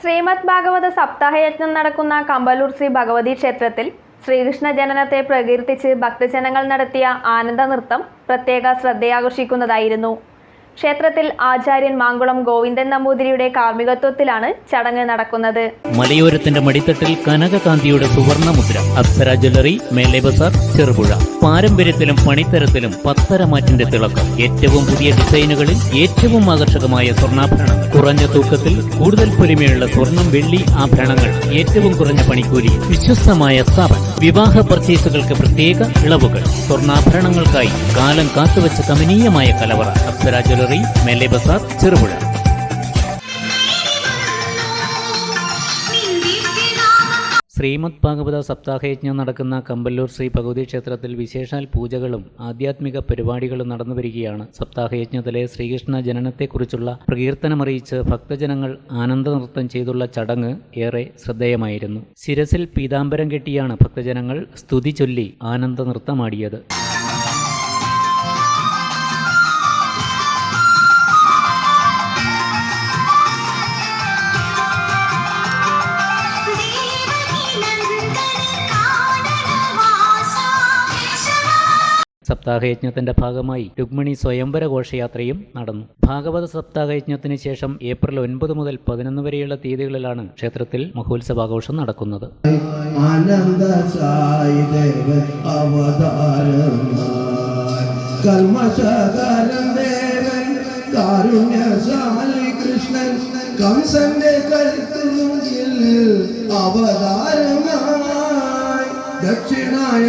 ശ്രീമദ് ഭാഗവത സപ്താഹയജ്ഞം നടക്കുന്ന കമ്പലൂർ ശ്രീ ഭഗവതി ക്ഷേത്രത്തിൽ ശ്രീകൃഷ്ണ ജനനത്തെ പ്രകീർത്തിച്ച് ഭക്തജനങ്ങൾ നടത്തിയ ആനന്ദ നൃത്തം പ്രത്യേക ശ്രദ്ധയാകർഷിക്കുന്നതായിരുന്നു. ക്ഷേത്രത്തിൽ ആചാര്യൻ മാങ്കുളം ഗോവിന്ദൻ നമ്പൂതിരിയുടെ കാർമ്മികത്വത്തിലാണ് ചടങ്ങ് നടക്കുന്നത്. മലയോരത്തിന്റെ മടിത്തട്ടിൽ കനകകാന്തിയുടെ സുവർണമുദ്ര അപ്സര ജ്വല്ലറി മേലെ ബസാർ ചെറുപുഴ. പാരമ്പര്യത്തിലും പണിത്തരത്തിലും പത്തരമാറ്റിന്റെ തിളക്കം. ഏറ്റവും പുതിയ ഡിസൈനുകളിൽ ഏറ്റവും ആകർഷകമായ സ്വർണാഭരണങ്ങൾ. കുറഞ്ഞ തൂക്കത്തിൽ കൂടുതൽ പൊലിമയുള്ള സ്വർണം വെള്ളി ആഭരണങ്ങൾ. ഏറ്റവും കുറഞ്ഞ പണിക്കൂലി വിശ്വസ്തമായ സ്ഥാപനം. വിവാഹ പർച്ചേസുകൾക്ക് പ്രത്യേക ഇളവുകൾ. സ്വർണാഭരണങ്ങൾക്കായി കാലം കാത്തുവച്ച കമനീയമായ കലവറ അപ്സര ജ്വല്ലറി മെല്ലെ ബസാർ ചെറുപുഴ. ശ്രീമദ് ഭാഗവത സപ്താഹയജ്ഞം നടക്കുന്ന കമ്പല്ലൂർ ശ്രീ ഭഗവതി ക്ഷേത്രത്തിൽ വിശേഷാൽ പൂജകളും ആധ്യാത്മിക പരിപാടികളും നടന്നു വരികയാണ്. സപ്താഹയജ്ഞത്തിലെ ശ്രീകൃഷ്ണ ജനനത്തെക്കുറിച്ചുള്ള പ്രകീർത്തനമറിയിച്ച് ഭക്തജനങ്ങൾ ആനന്ദ നൃത്തം ചെയ്തുള്ള ചടങ്ങ് ഏറെ ശ്രദ്ധേയമായിരുന്നു. ശിരസിൽ പീതാംബരം കെട്ടിയാണ് ഭക്തജനങ്ങൾ സ്തുതി ചൊല്ലി ആനന്ദ സപ്താഹയജ്ഞത്തിന്റെ ഭാഗമായി രുക്മിണി സ്വയംവര ഘോഷയാത്രയും നടന്നു. ഭാഗവത സപ്താഹയജ്ഞത്തിന് ശേഷം ഏപ്രിൽ ഒൻപത് മുതൽ പതിനൊന്ന് വരെയുള്ള തീയതികളിലാണ് ക്ഷേത്രത്തിൽ മഹോത്സവാഘോഷം നടക്കുന്നത്. ദേവൻ അവതാരമായി. ദക്ഷിണായ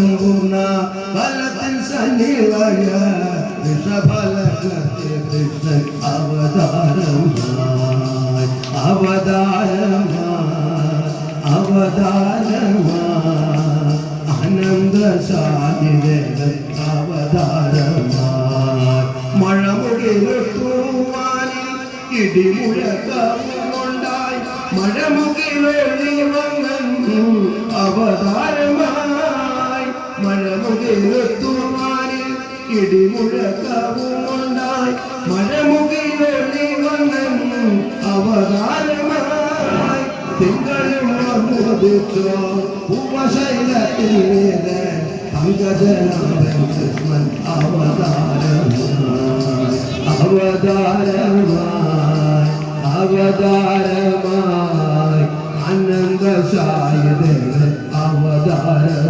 അനന്ത സായിദേവൻ അവതാരമായി കൃഷ്ണപക്ഷത്തിലല്ലോ അഷ്ടമിയാം തിഥി അർദ്ധരാത്രിയിൽ കൃഷ്ണൻ അവതാരമായി ഗ്രഹങ്ങളുണ്ടതും പൂർണ ഫലത്തിൽ സന്നിവയ വിഷഫലത്തിൽ കൃഷ്ണൻ അവതാരമായി അവതാരമായി അവതാരമായി ആനന്ദ സാന്നിദേവൻ അവതാരമായി മഴമുകിലെത്തുവാനിൽ ഇടിമുഴക്കമുണ്ടായി മഴമുകിലൊളി വന്നു അവതാരമായി മഴമുകിലെത്തുവാനിൽ ഇടിമുഴക്കമുണ്ടായി മഴമുകിലൊളി വന്നെന്നും അവതാരമായി. തിങ്കളും വന്നുദിച്ചോ ഉപശൈലത്തിൽ കൃഷ്ണൻ അവതാരമായി. അവതാരമായി അവതാരമായി. അനന്തശായ അവതാരമായി.